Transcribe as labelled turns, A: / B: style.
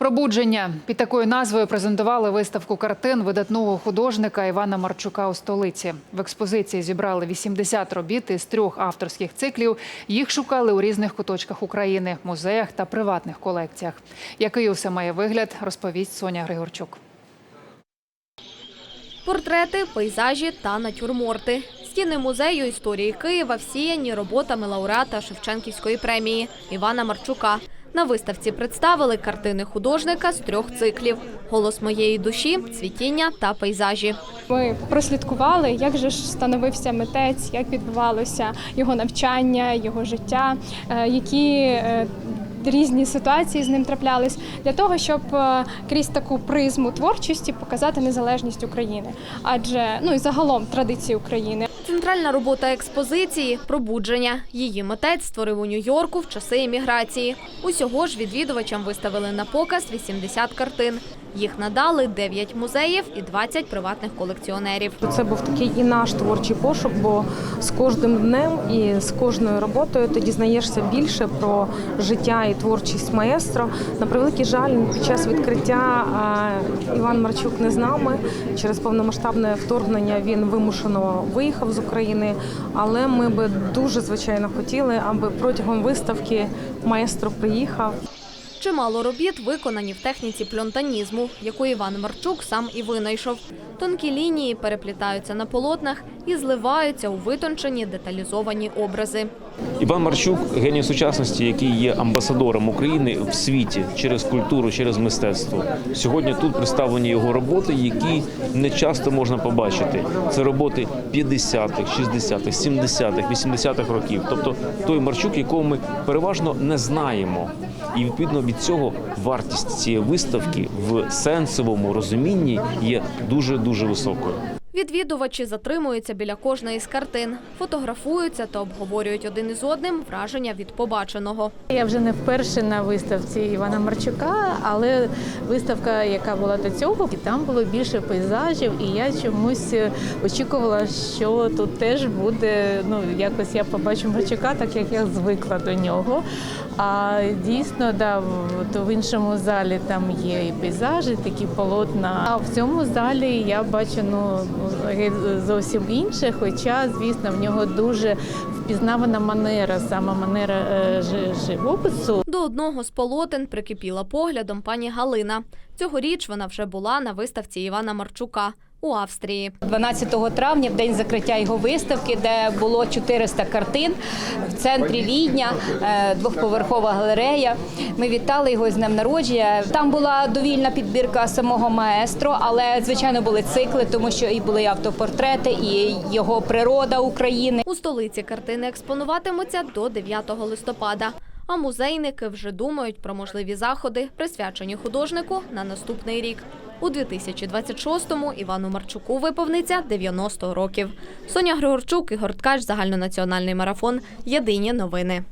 A: Пробудження під такою назвою презентували виставку картин видатного художника Івана Марчука у столиці. В експозиції зібрали 80 робіт із трьох авторських циклів. Їх шукали у різних куточках України, музеях та приватних колекціях. Який усе має вигляд, розповість Соня Григорчук.
B: Портрети, пейзажі та натюрморти. Стіни музею історії Києва всіяні роботами лауреата Шевченківської премії Івана Марчука. На виставці представили картини художника з трьох циклів: Голос моєї душі, цвітіння та пейзажі.
C: Ми прослідкували, як же ж становився митець, як відбувалося його навчання, його життя, е, які е, різні ситуації з ним траплялись для того, щоб е, крізь таку призму творчості показати незалежність України, адже ну і загалом традиції України.
B: Центральна робота експозиції пробудження. Її митець створив у Нью-Йорку в часи еміграції. Усього ж відвідувачам виставили на показ 80 картин. Їх надали 9 музеїв і 20 приватних колекціонерів.
D: Це був такий і наш творчий пошук, бо з кожним днем і з кожною роботою ти дізнаєшся більше про життя і творчість маестро. На превеликий жаль, під час відкриття Іван Марчук не з нами. Через повномасштабне вторгнення він вимушено виїхав з України. Але ми би дуже звичайно хотіли, аби протягом виставки маестро приїхав.
B: Чимало робіт виконані в техніці пльонтанізму, яку Іван Марчук сам і винайшов. Тонкі лінії переплітаються на полотнах і зливаються у витончені деталізовані образи.
E: Іван Марчук геній сучасності, який є амбасадором України в світі через культуру, через мистецтво. Сьогодні тут представлені його роботи, які не часто можна побачити. Це роботи 50-х, 60-х, 70-х, 80-х років. Тобто той Марчук, якого ми переважно не знаємо. І відповідно від цього вартість цієї виставки в сенсовому розумінні є дуже дуже високою.
B: Відвідувачі затримуються біля кожної з картин, фотографуються та обговорюють один із одним враження від побаченого.
F: Я вже не вперше на виставці Івана Марчука, але виставка, яка була до цього, там було більше пейзажів, і я чомусь очікувала, що тут теж буде. Ну якось я побачу Марчука, так як я звикла до нього. А дійсно, да, то в іншому залі там є і пейзажі, такі полотна. А в цьому залі я бачу ну зовсім інше, хоча, звісно, в нього дуже впізнавана манера, саме манера е, живопису.
B: До одного з полотен прикипіла поглядом пані Галина. Цьогоріч вона вже була на виставці Івана Марчука у Австрії.
G: 12 травня, в день закриття його виставки, де було 400 картин в центрі Відня, е, двохповерхова галерея. Ми вітали його з днем народження. Там була довільна підбірка самого маестро, але звичайно були цикли, тому що і були автопортрети, і його природа України.
B: У столиці картини експонуватимуться до 9 листопада. А музейники вже думають про можливі заходи, присвячені художнику на наступний рік. У 2026-му Івану Марчуку виповниться 90 років. Соня Григорчук, Ігор Ткач, загальнонаціональний марафон. Єдині новини.